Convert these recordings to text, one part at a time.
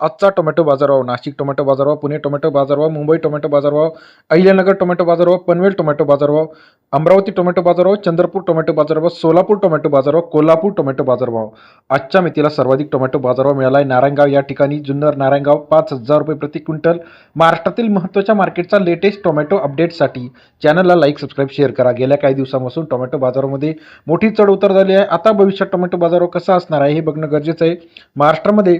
आजचा टोमॅटो बाजारभाव नाशिक टोमॅटो बाजारभाव पुणे टोमॅटो बाजारभाव मुंबई टोमॅटो बाजारभाव अहिल्यानगर टोमॅटो बाजारभाव पनवेल टोमॅटो बाजारभाव अमरावती टोमॅटो बाजारभाव चंद्रपूर टोमॅटो बाजारभाव सोलापूर टोमॅटो बाजारभाव कोल्हापूर टोमॅटो बाजारभाव. आजच्या मितीला सर्वाधिक टोमॅटो बाजारभाव मिळाला आहे नारायणगाव या ठिकाणी जुन्नर नारायणगाव पाच हजार रुपये प्रति क्विंटल. महाराष्ट्रातील महत्त्वाच्या मार्केटचा लेटेस्ट टोमॅटो अपडेटसाठी चॅनलला लाईक सबस्क्राईब शेअर करा. गेल्या काही दिवसांपासून टोमॅटो बाजारामध्ये मोठी चढ उतार झाली आहे. आता भविष्यात टोमॅटो बाजारभाव कसा असणार आहे हे बघणं गरजेचं आहे. महाराष्ट्रामध्ये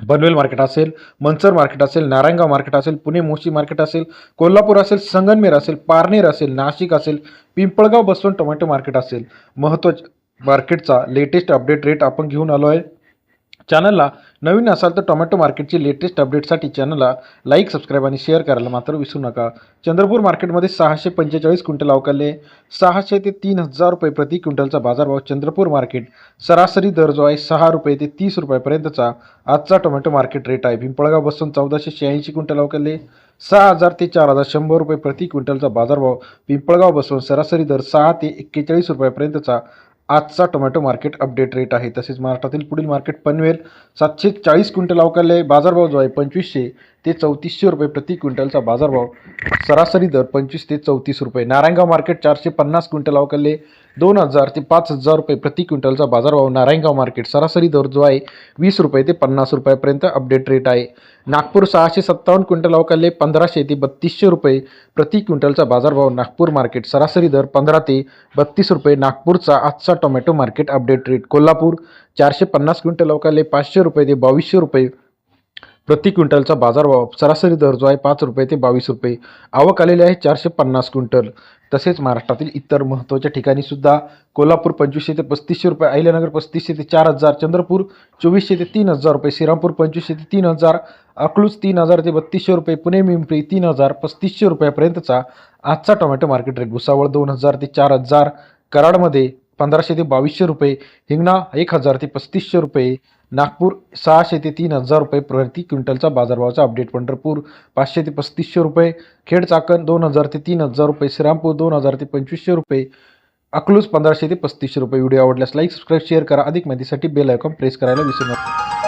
पनवेल मार्केट असेल मनसर मार्केट असेल नारायणगाव मार्केट असेल पुणे मोशी मार्केट असेल कोल्हापूर असेल संगनमेर असेल पारनेर असेल नाशिक असेल पिंपळगाव बसवून टोमॅटो मार्केट असेल. महत्त्वाच्या मार्केटचा लेटेस्ट अपडेट रेट आपण घेऊन आलो आहे. चॅनलला नवीन असाल तर टोमॅटो मार्केटची लेटेस्ट अपडेटसाठी चॅनलला लाईक सबस्क्राईब आणि शेअर करायला मात्र विसरू नका. चंद्रपूर मार्केटमध्ये सहाशे पंचेचाळीस क्विंटल अवकाले सहाशे ते तीन हजार रुपये प्रति क्विंटलचा बाजारभाव चंद्रपूर मार्केट. सरासरी दर जो आहे सहा रुपये ते तीस रुपयापर्यंतचा आजचा टोमॅटो मार्केट रेट आहे. पिंपळगाव बसून चौदाशे शहाऐंशी क्विंटल अवकाले सहा हजार ते चार हजार शंभर रुपये प्रति क्विंटलचा बाजारभाव पिंपळगाव बसून सरासरी दर सहा ते एक्केचाळीस रुपयापर्यंतचा आजचा टोमॅटो मार्केट अपडेट रेट आहे. तसेच महाराष्ट्रातील पुढील मार्केट पनवेल सातशे चाळीस क्विंटल अवकाले बाजारभाव जो आहे पंचवीसशे ते चौतीसशे रुपये प्रति क्विंटलचा बाजारभाव. सरासरी दर पंचवीस ते चौतीस रुपये. नारायणगाव मार्केट चारशे पन्नास क्विंटल अवकाले दोन हजार ते पाच हजार रुपये प्रति क्विंटलचा बाजारभाव. नारायणगाव मार्केट सरासरी दर जो आहे वीस रुपये ते पन्नास रुपयापर्यंत अपडेट रेट आहे. नागपूर सहाशे सत्तावन्न क्विंटल अवकाले पंधराशे ते बत्तीसशे रुपये प्रति क्विंटलचा बाजारभाव. नागपूर मार्केट सरासरी दर पंधरा ते बत्तीस रुपये. नागपूरचा आजचा tomato market update rate Kolhapur चारशे पन्नास क्विंटल अवकाले पाचशे रुपये ते बावीसशे रुपये प्रति क्विंटलचा बाजारभाव सरासरी दर जो आहे पाच रुपये ते बावीस रुपये. आवक आलेली आहे चारशे पन्नास क्विंटल. तसेच महाराष्ट्रातील इतर महत्त्वाच्या ठिकाणी सुद्धा कोल्हापूर पंचवीसशे ते पस्तीसशे रुपये अहिल्यानगर पस्तीसशे ते चार हजार चंद्रपूर चोवीसशे ते तीन हजार रुपये श्रीरामपूर पंचवीसशे ते तीन हजार अकलूज तीन हजार ते बत्तीसशे रुपये पुणे पिंपरी तीन हजार पस्तीसशे रुपयापर्यंतचा आजचा टोमॅटो मार्केट रेट भुसावळ दोन हजार ते चार हजार कराडमध्ये पंधराशे ते बावीसशे रुपये हिंगणा एक हजार ते पस्तीसशे रुपये नागपूर सहाशे ते तीन हजार रुपये प्रति क्विंटलचा बाजारभावाचा अपडेट. पंढरपूर पाचशे ते पस्तीसशे रुपये खेड चाकण दोन हजार ते तीन हजार रुपये श्रीरामपूर दोन हजार ते पंचवीसशे रुपये अकलूज पंधराशे ते पस्तीसशे रुपये. व्हिडिओ आवडल्यास लाईक सबस्क्राईब शेअर करा. अधिक माहितीसाठी बेल आयकॉन प्रेस करायला विसरू नका.